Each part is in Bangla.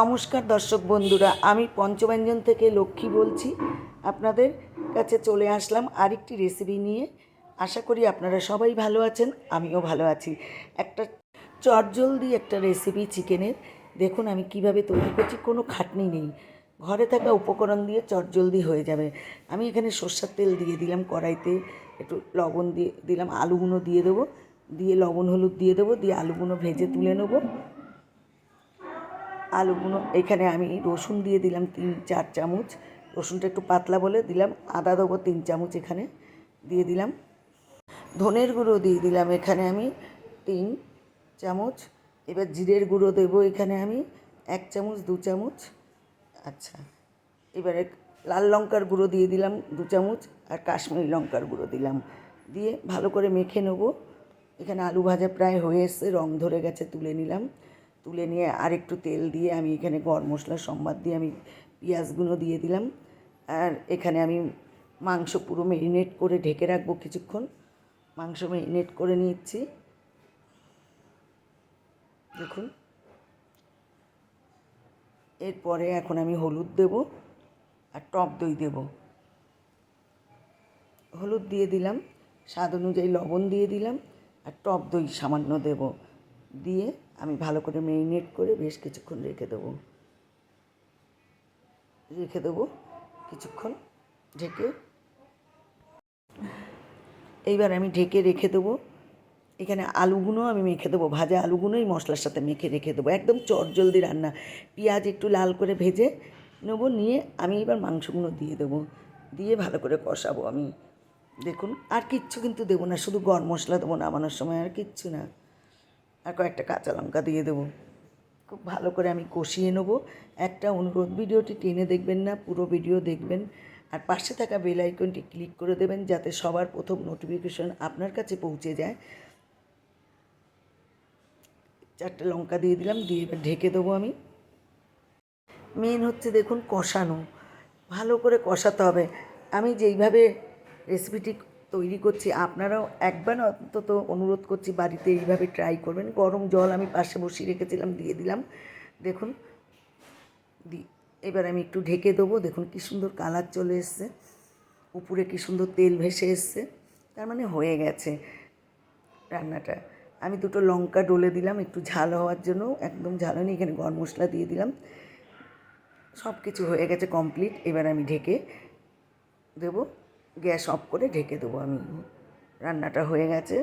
নমস্কার দর্শক বন্ধুরা, আমি পঞ্চব্যঞ্জন থেকে লক্ষ্মী বলছি। আপনাদের কাছে চলে আসলাম আরেকটি রেসিপি নিয়ে। আশা করি আপনারা সবাই ভালো আছেন, আমিও ভালো আছি। একটা চটজলদি একটা রেসিপি চিকেনের। দেখুন আমি কীভাবে তৈরি করছি, কোনো খাটনি নেই। ঘরে থাকা উপকরণ দিয়ে চটজলদি হয়ে যাবে। আমি এখানে সর্ষের তেল দিয়ে দিলাম কড়াইতে, একটু লবণ দিয়ে দিলাম আলুগুলো দিয়ে দেবো। দিয়ে লবণ, হলুদ দিয়ে দেবো, দিয়ে আলুগুলো ভেজে তুলে নেব। আলুগুলো এখানে আমি রসুন দিয়ে দিলাম তিন, চার চামচ। রসুনটা একটু পাতলা বলে দিলাম। আদা দেবো তিন চামচ এখানে দিয়ে দিলাম। ধনের গুঁড়ো দিয়ে দিলাম এখানে আমি তিন চামচ। এবার জিরের গুঁড়ো দেবো এখানে আমি এক চামচ, দু চামচ। আচ্ছা এবারে লাল লঙ্কার গুঁড়ো দিয়ে দিলাম দু চামচ আর কাশ্মীরি লঙ্কার গুঁড়ো দিলাম। দিয়ে ভালো করে মেখে নেব। এখানে আলু ভাজা প্রায় হয়ে এসছে, রং ধরে গেছে, তুলে নিলাম। তুলে নিয়ে আর একটু তেল দিয়ে আমি এখানে গরম মশলা সম্বাদ দিয়ে আমি পেঁয়াজগুলো দিয়ে দিলাম। আর এখানে আমি মাংস পুরো মেরিনেট করে ঢেকে রাখব কিছুক্ষণ। মাংস মেরিনেট করে নিচ্ছি দেখুন। এরপরে এখন আমি হলুদ দেব আর টক দই দেব। হলুদ দিয়ে দিলাম, স্বাদ অনুযায়ী লবণ দিয়ে দিলাম আর টক দই সামান্য দেব। দিয়ে আমি ভালো করে মেরিনেট করে বেশ কিছুক্ষণ রেখে দেবো। রেখে দেবো কিছুক্ষণ ঢেকে। এইবার আমি ঢেকে রেখে দেবো। এখানে আলুগুলো আমি মেখে দেবো, ভাজা আলুগুলোই মশলার সাথে মেখে রেখে দেবো। একদম চটজলদি রান্না। পেঁয়াজ একটু লাল করে ভেজে নেব, নিয়ে আমি এবার মাংসগুলো দিয়ে দেবো। দিয়ে ভালো করে কষাবো আমি। দেখুন, আর কিচ্ছু কিন্তু দেবো না, শুধু গরম মশলা দেবো নামানোর সময় আর কিচ্ছু না। আর কয়েকটা কাঁচা লঙ্কা দিয়ে দেবো। খুব ভালো করে আমি কষিয়ে নেব। একটা অনুরোধ, ভিডিওটি টেনে দেখবেন না, পুরো ভিডিও দেখবেন। আর পাশে থাকা বেল আইকনটি ক্লিক করে দেবেন যাতে সবার প্রথম নোটিফিকেশন আপনার কাছে পৌঁছে যায়। চারটে লঙ্কা দিয়ে দিলাম, দিয়ে এবার ঢেকে দেবো আমি। মেন হচ্ছে দেখুন কষানো। ভালো করে কষাতে হবে। আমি যেইভাবে রেসিপিটি তৈরি করছি। আপনারাও একবার অন্তত অনুরোধ করছি, বাড়িতে এইভাবে ট্রাই করবেন। গরম জল আমি পাশে বসিয়ে রেখেছিলাম, দিয়ে দিলাম। দেখুন, দি, এবার আমি একটু ঢেকে দেবো। দেখুন কী সুন্দর কালার চলে এসছে। উপরে কী সুন্দর তেল ভেসে এসছে। তার মানে হয়ে গেছে রান্নাটা। আমি দুটো লঙ্কা ডলে দিলাম, একটু ঝাল হওয়ার জন্য। একদম ঝাল হয়নি, এখানে গরম মশলা দিয়ে দিলাম। সব কিছু হয়ে গেছে কমপ্লিট এবার আমি ঢেকে দেবো। গ্যাস অফ করে ঢেকে দেবো আমি। রান্নাটা হয়ে গেছে।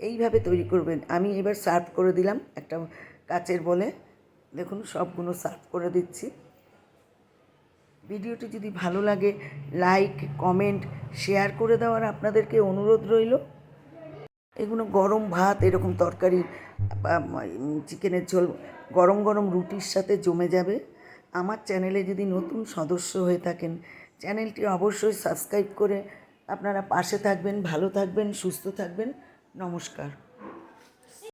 এইভাবে তৈরি করবেন। আমি এবার সার্ভ করে দিলাম একটা কাচের বলে। দেখুন, সবগুলো সার্ভ করে দিচ্ছি। ভিডিওটি যদি ভালো লাগে, লাইক, কমেন্ট, শেয়ার করে দেওয়ার আপনাদেরকে অনুরোধ রইল। এগুলো গরম ভাত, এরকম তরকারি চিকেনের ঝোল গরম গরম রুটির সাথে জমে যাবে। আমার চ্যানেলে যদি নতুন সদস্য হয়ে থাকেন, চ্যানেলটি অবশ্যই সাবস্ক্রাইব করে আপনারা পাশে থাকবেন, ভালো থাকবেন, সুস্থ থাকবেন। নমস্কার।